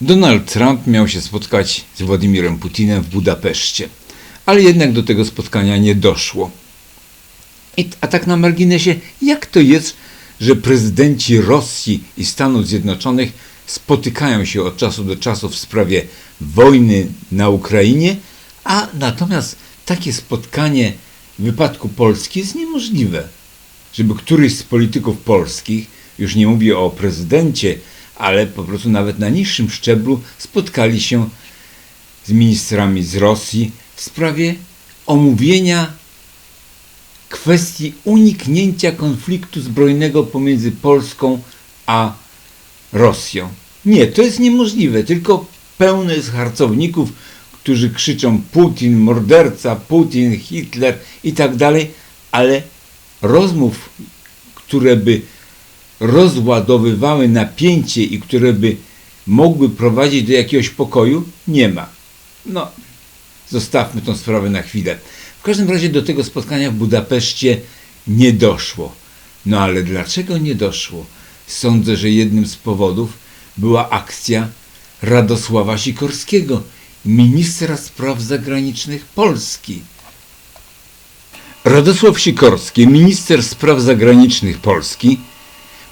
Donald Trump miał się spotkać z Władimirem Putinem w Budapeszcie, ale jednak do tego spotkania nie doszło. I, a tak na marginesie, jak to jest, że prezydenci Rosji i Stanów Zjednoczonych spotykają się od czasu do czasu w sprawie wojny na Ukrainie, a natomiast takie spotkanie w wypadku Polski jest niemożliwe. Żeby któryś z polityków polskich, już nie mówię o prezydencie, ale po prostu nawet na niższym szczeblu spotkali się z ministrami z Rosji w sprawie omówienia kwestii uniknięcia konfliktu zbrojnego pomiędzy Polską a Rosją. Nie, to jest niemożliwe, tylko pełno jest harcowników, którzy krzyczą Putin, morderca, Putin, Hitler i tak dalej, ale rozmów, które by rozładowywały napięcie i które by mogły prowadzić do jakiegoś pokoju, nie ma. No, zostawmy tą sprawę na chwilę. W każdym razie do tego spotkania w Budapeszcie nie doszło. No ale dlaczego nie doszło? Sądzę, że jednym z powodów była akcja Radosława Sikorskiego, ministra spraw zagranicznych Polski. Radosław Sikorski, minister spraw zagranicznych Polski,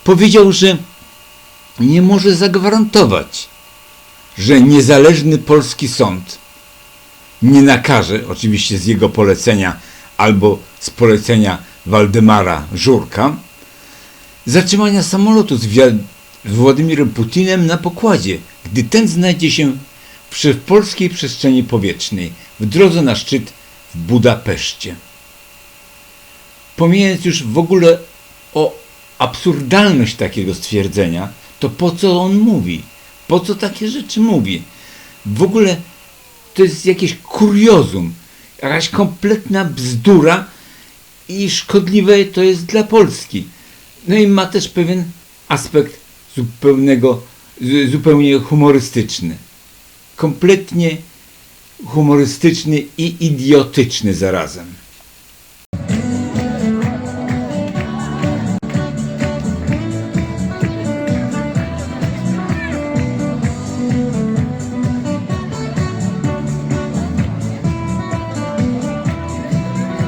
powiedział, że nie może zagwarantować, że niezależny polski sąd nie nakaże, oczywiście z jego polecenia albo z polecenia Waldemara Żurka, zatrzymania samolotu z, Władimirem Putinem na pokładzie, gdy ten znajdzie się w polskiej przestrzeni powietrznej w drodze na szczyt w Budapeszcie. Pomijając już w ogóle o absurdalność takiego stwierdzenia, to po co on mówi? Po co takie rzeczy mówi? W ogóle to jest jakieś kuriozum, jakaś kompletna bzdura i szkodliwe to jest dla Polski. No i ma też pewien aspekt zupełnego, zu- zupełnie humorystyczny. Kompletnie humorystyczny i idiotyczny zarazem.